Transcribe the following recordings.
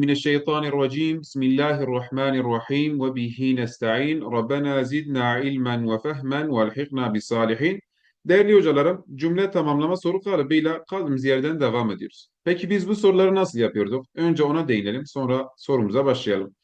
من الشيطان الرجيم بسم الله الرحمن الرحيم وبه نستعين ربنا زدنا علما وفهما والحقنا بالصالحين Değerli hocalarım, cümle tamamlama soru kalıbıyla kaldığımız yerden devam ediyoruz. Peki biz bu soruları nasıl yapıyorduk? Önce ona değinelim, sonra sorumuza başlayalım.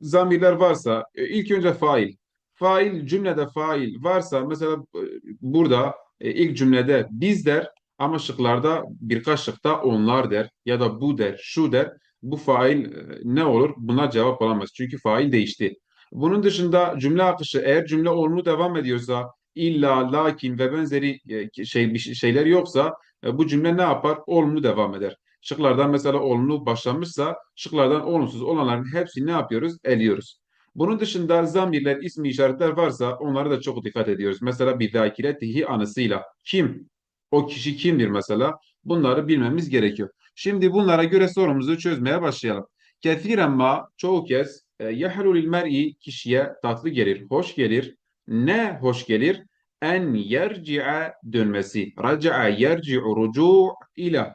Zamirler varsa, e, ilk önce fail. Fail, cümlede fail varsa, mesela e, burada e, ilk cümlede biz der ama şıklarda birkaç şıkta onlar der ya da bu der, şu der bu fail e, ne olur? Buna cevap olamaz. Çünkü fail değişti. Bunun dışında cümle akışı eğer cümle olumlu devam ediyorsa illa, lakin ve benzeri e, şey bir şeyler yoksa e, bu cümle ne yapar? Olumlu devam eder. Şıklardan mesela olumlu başlamışsa şıklardan olumsuz olanların hepsini ne yapıyoruz? Eliyoruz. Bunun dışında zamirler, ismi işaretler varsa onlara da çok dikkat ediyoruz. Mesela bir zakiretihi anısıyla kim? O kişi kimdir mesela? Bunları bilmemiz gerekiyor. Şimdi bunlara göre sorumuzu çözmeye başlayalım. Kethiren ma çoğu kez e, yahlulil mer'i kişiye tatlı gelir, hoş gelir. Ne hoş gelir? En yerci'e dönmesi. Raca'a yerci'u rucu' ila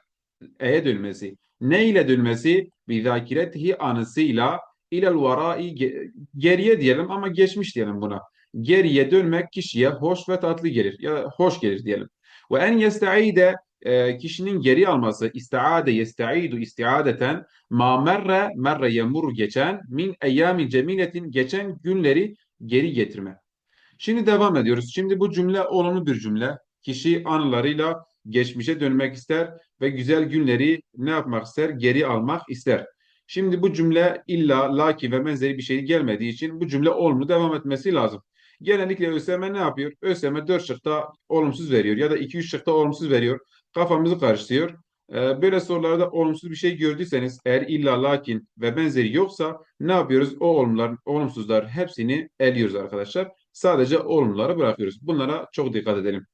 e'ye dönmesi. Ne ile dönmesi? Bizakiretihi anısıyla ilel varai geriye diyelim ama geçmiş diyelim buna. Geriye dönmek kişiye hoş ve tatlı gelir ya hoş gelir diyelim. Ve en yesta'ide e, kişinin geri alması istiade yestaidu istiadeten ma merre merre yemur geçen min eyyami cemiletin geçen günleri geri getirme. Şimdi devam ediyoruz. Şimdi bu cümle olumlu bir cümle. Kişi anılarıyla geçmişe dönmek ister ve güzel günleri ne yapmak ister? Geri almak ister. Şimdi bu cümle illa, lakin ve benzeri bir şey gelmediği için bu cümle olumlu devam etmesi lazım. Genellikle ÖSYM ne yapıyor? ÖSYM 4 şıkta olumsuz veriyor ya da 2-3 şıkta olumsuz veriyor. Kafamızı karıştırıyor. Ee, böyle sorularda olumsuz bir şey gördüyseniz eğer illa lakin ve benzeri yoksa ne yapıyoruz? O olumlar, olumsuzlar hepsini eliyoruz arkadaşlar. Sadece olumluları bırakıyoruz. Bunlara çok dikkat edelim.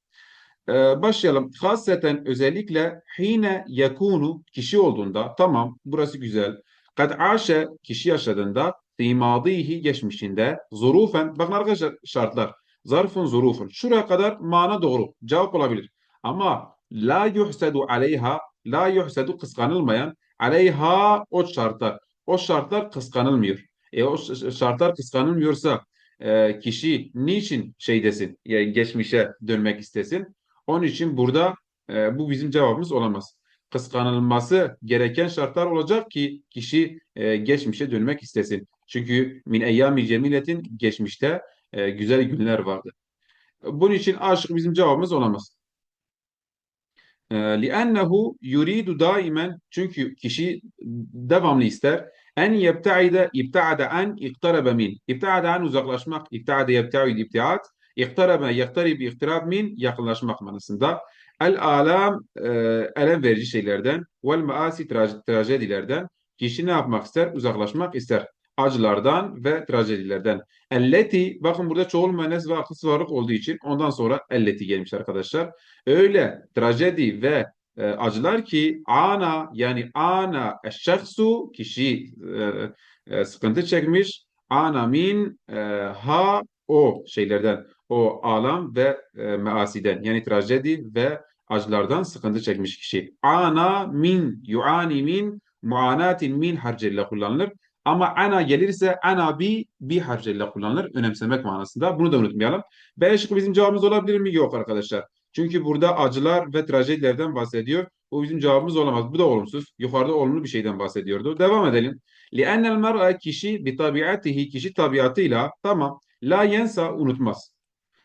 Ee, başlayalım. Hasreten özellikle hine yakunu kişi olduğunda tamam burası güzel. Kad aşe kişi yaşadığında fi madihi geçmişinde zurufen bakın arkadaşlar şartlar. Zarfın zurufun. Şuraya kadar mana doğru. Cevap olabilir. Ama la yuhsedu aleyha la yuhsedu kıskanılmayan aleyha o şartlar. O şartlar kıskanılmıyor. E o şartlar kıskanılmıyorsa e, kişi niçin şey desin? Yani geçmişe dönmek istesin. Onun için burada e, bu bizim cevabımız olamaz. Kıskanılması gereken şartlar olacak ki kişi e, geçmişe dönmek istesin. Çünkü min eyyami cemiletin geçmişte e, güzel günler vardı. Bunun için aşık bizim cevabımız olamaz. لِأَنَّهُ yuridu daimen çünkü kişi devamlı ister en yebtaide ibtaade an iktarebe min ibtaade an uzaklaşmak ibtaade yebtaid ibtiad iktarebe yaktarib iktirab min yakınlaşmak manasında el alam e, elem verici şeylerden vel maasi trajedilerden kişi ne yapmak ister uzaklaşmak ister acılardan ve trajedilerden. Elleti bakın burada çoğul müennes ve akıl varlık olduğu için ondan sonra elleti gelmiş arkadaşlar. Öyle trajedi ve e, acılar ki ana yani ana eşşahsu kişi e, e, sıkıntı çekmiş ana min e, ha o şeylerden o alam ve e, measiden yani trajedi ve acılardan sıkıntı çekmiş kişi. Ana min yuani min muanatin min harcıyla kullanılır. Ama ana gelirse ana bi bi harcıyla kullanılır. Önemsemek manasında. Bunu da unutmayalım. B şıkkı bizim cevabımız olabilir mi? Yok arkadaşlar. Çünkü burada acılar ve trajedilerden bahsediyor. O bizim cevabımız olamaz. Bu da olumsuz. Yukarıda olumlu bir şeyden bahsediyordu. Devam edelim. لِأَنَّ الْمَرْءَ kişi bitabiatihi kişi tabiatıyla tamam la yensa unutmaz.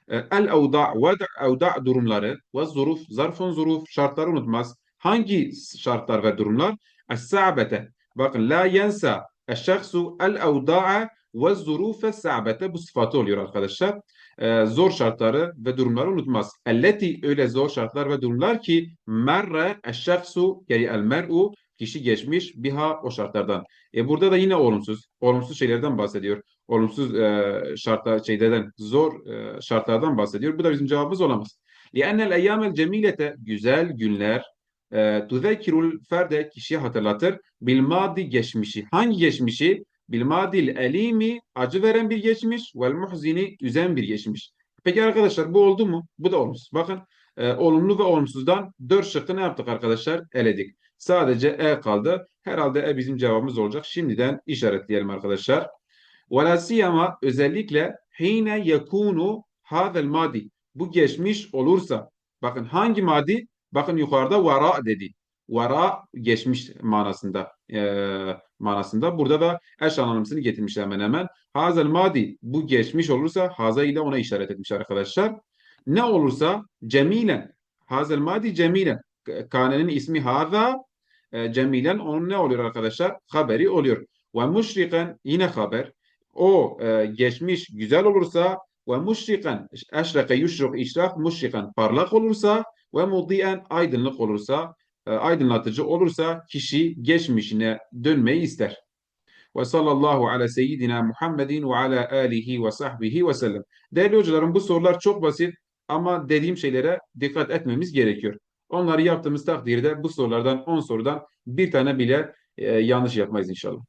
E, el evda ve evda durumları ve zuruf zarfun zuruf şartları unutmaz. Hangi şartlar ve durumlar? Es-sa'bete. Bakın la yensa eşşahsu el evda'a ve zurufe sa'bete bu sıfatı oluyor arkadaşlar. Ee, zor şartları ve durumları unutmaz. Elleti öyle zor şartlar ve durumlar ki merre eşşahsu yani el mer'u kişi geçmiş biha o şartlardan. E burada da yine olumsuz, olumsuz şeylerden bahsediyor. Olumsuz e, şartlar şeylerden, zor e, şartlardan bahsediyor. Bu da bizim cevabımız olamaz. لِأَنَّ الْاَيَّامَ الْجَمِيلَةَ Güzel günler e, ee, tuzekirul ferde kişiye hatırlatır. Bilmadi geçmişi. Hangi geçmişi? Bilmadil elimi acı veren bir geçmiş. Vel muhzini üzen bir geçmiş. Peki arkadaşlar bu oldu mu? Bu da olmuş. Bakın e, olumlu ve olumsuzdan dört şıkkı ne yaptık arkadaşlar? Eledik. Sadece E kaldı. Herhalde E bizim cevabımız olacak. Şimdiden işaretleyelim arkadaşlar. Velasiyama özellikle hine yekunu havel madi. Bu geçmiş olursa. Bakın hangi madi? Bakın yukarıda vara dedi. Vara geçmiş manasında. Ee, manasında. Burada da eş anlamlısını getirmişler hemen hemen. Hazel madi bu geçmiş olursa haza ile ona işaret etmiş arkadaşlar. Ne olursa cemilen. Hazel madi cemilen. Kanenin ismi haza e, cemilen onun ne oluyor arkadaşlar? Haberi oluyor. Ve müşriken yine haber. O e, geçmiş güzel olursa ve müşriken eşreke yuşruk işrak müşriken parlak olursa ve mudiyen aydınlık olursa e, aydınlatıcı olursa kişi geçmişine dönmeyi ister. Ve sallallahu ala seyyidina Muhammedin ve ala alihi ve sahbihi ve sellem. Değerli hocalarım bu sorular çok basit ama dediğim şeylere dikkat etmemiz gerekiyor. Onları yaptığımız takdirde bu sorulardan 10 sorudan bir tane bile e, yanlış yapmayız inşallah.